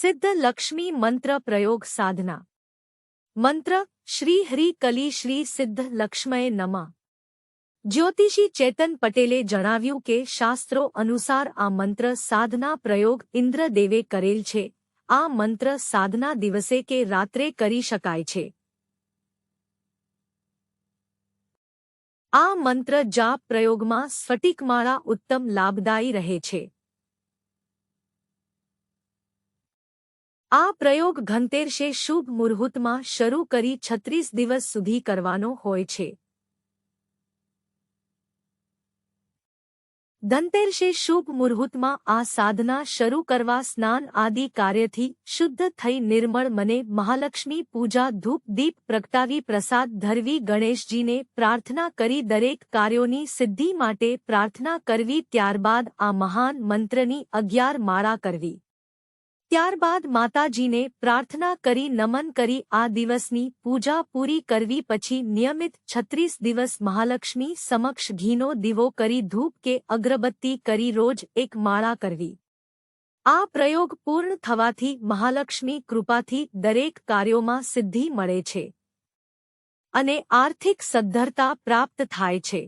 સિદ્ધ લક્ષ્મી મંત્ર પ્રયોગ સાધના. મંત્ર, શ્રી હરિ કલી શ્રી સિદ્ધ લક્ષ્મય નમા. જ્યોતિષી ચેતન પટેલે જણાવ્યું કે શાસ્ત્રો અનુસાર આ મંત્ર સાધના પ્રયોગ ઇન્દ્રદેવે કરેલ છે. આ મંત્ર સાધના દિવસે કે રાત્રે કરી શકાય છે. આ મંત્ર જાપ પ્રયોગમાં સ્ફટિકમાળા ઉત્તમ લાભદાયી રહે છે. આ પ્રયોગ ઘંતેરશે શુભ મુહૂર્તમાં શરૂ કરી છત્રીસ દિવસ સુધી કરવાનો હોય છે. ધનતેરસે શુભ મુહૂર્તમાં આ સાધના શરૂ કરવા સ્નાન આદિ કાર્યથી શુદ્ધ થઈ નિર્મળ મને મહાલક્ષ્મી પૂજા ધૂપ દીપ પ્રગટાવી પ્રસાદ ધરવી ગણેશજીને પ્રાર્થના કરી દરેક કાર્યોની સિદ્ધિ માટે પ્રાર્થના કરવી ત્યારબાદ આ મહાન મંત્રની અગિયાર માળા કરવી. ત્યારબાદ માતાજીને પ્રાર્થના કરી નમન કરી આ દિવસની પૂજા પૂરી કરવી પછી નિયમિત છત્રીસ દિવસ મહાલક્ષ્મી સમક્ષ ઘીનો દીવો કરી ધૂપ કે અગરબત્તી કરી રોજ એક માળા કરવી. આ પ્રયોગ પૂર્ણ થવાથી મહાલક્ષ્મી કૃપાથી દરેક કાર્યોમાં સિદ્ધિ મળે છે. અને આર્થિક સદ્ધરતા પ્રાપ્ત થાય છે.